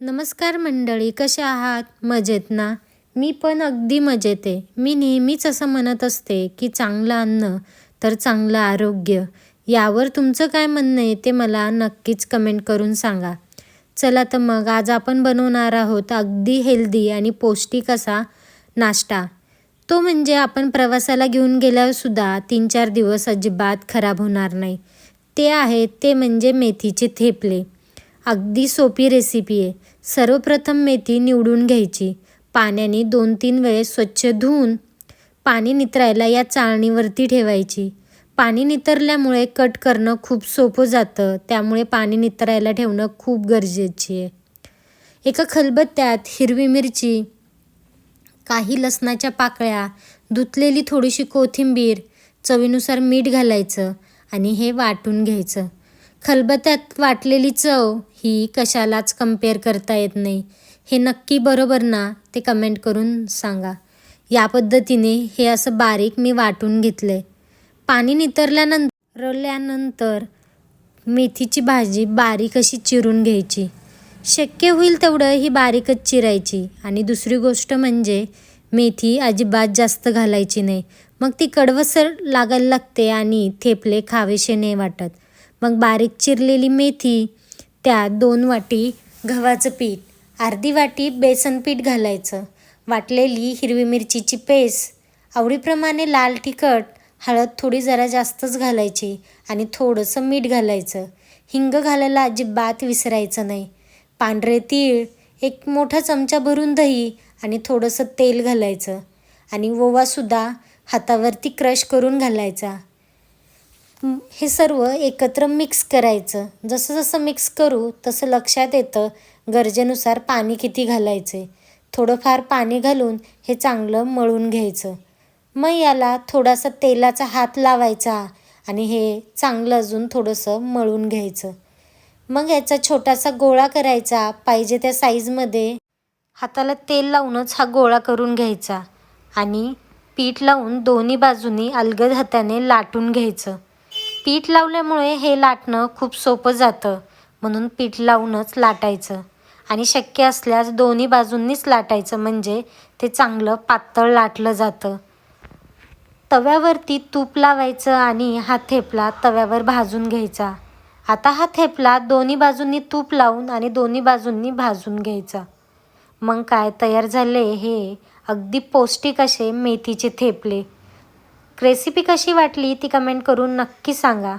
नमस्कार मंडळी कशा आहात? मजेत ना? मी पण अगदी मजेत आहे. मी नेहमीच असं म्हणत असते की चांगलं अन्न तर चांगलं आरोग्य. यावर तुमचं काय म्हणणं आहे ते मला नक्कीच कमेंट करून सांगा. चला तर मग आज आपण बनवणार आहोत अगदी हेल्दी आणि पौष्टिक असा नाश्ता. तो म्हणजे आपण प्रवासाला घेऊन गेल्यावरसुद्धा तीन चार दिवस अजिबात खराब होणार नाही. ते आहे ते म्हणजे मेथीचे थेपले. अगदी सोपी रेसिपी आहे. सर्वप्रथम मेथी निवडून घ्यायची. पाण्याने दोन तीन वेळेस स्वच्छ धुवून पाणी नितरायला या चाळणीवरती ठेवायची. पाणी नितरल्यामुळे कट करणं खूप सोपं जातं. त्यामुळे पाणी नितरायला ठेवणं खूप गरजेची आहे. एका खलबत्त्यात हिरवी मिरची काही लसणाच्या पाकळ्या धुतलेली थोडीशी कोथिंबीर चवीनुसार मीठ घालायचं आणि हे वाटून घ्यायचं. खलबत्यात वाटलेली चव ही कशालाच कंपेअर करता येत नाही. हे नक्की बरोबर ना? ते कमेंट करून सांगा. या पद्धतीने हे असं बारीक मी वाटून घेतलं. आहे पाणी नितरल्यानंतर मेथीची भाजी बारीक अशी चिरून घ्यायची. शक्य होईल तेवढं ही बारीकच चिरायची. आणि दुसरी गोष्ट म्हणजे मेथी अजिबात जास्त घालायची नाही. मग ती कडवसर लागायला लागते आणि थेपले खावेसे नाही वाटत. मग बारीक चिरलेली मेथी त्यात दोन वाटी गव्हाचं पीठ अर्धी वाटी बेसन पीठ घालायचं. वाटलेली हिरवी मिरचीची पेस्ट आवडीप्रमाणे लाल तिखट हळद थोडी जरा जास्तच घालायची आणि थोडंसं मीठ घालायचं. हिंग घालायला अजिबात विसरायचं नाही. पांढरे तीळ एक मोठा चमचा भरून दही आणि थोडंसं तेल घालायचं. आणि ओवासुद्धा हातावरती क्रश करून घालायचा. हे सर्व एकत्र मिक्स करायचं. जसं जसं मिक्स करू तसं लक्षात येतं गरजेनुसार पाणी किती घालायचे थोडंफार पाणी घालून हे चांगलं मळून घ्यायचं. मग याला थोडासा तेलाचा हात लावायचा आणि हे चांगलं अजून थोडंसं मळून घ्यायचं. मग याचा छोटासा गोळा करायचा पाहिजे त्या साईजमध्ये हाताला तेल लावूनच हा गोळा करून घ्यायचा आणि पीठ लावून दोन्ही बाजूनी अलगद हाताने लाटून घ्यायचं. पीठ लावल्यामुळे हे लाटणं खूप सोपं जातं. म्हणून पीठ लावूनच लाटायचं. आणि शक्य असल्यास दोन्ही बाजूंनीच लाटायचं म्हणजे ते चांगलं पातळ लाटलं जातं. तव्यावरती तूप लावायचं आणि हा थेपला तव्यावर भाजून घ्यायचा. आता हा थेपला दोन्ही बाजूंनी तूप लावून आणि दोन्ही बाजूंनी भाजून घ्यायचा. मग काय तयार झाले हे अगदी पौष्टिक असे मेथीचे थेपले. रेसिपी कशी वाटली ती कमेंट करून नक्की सांगा.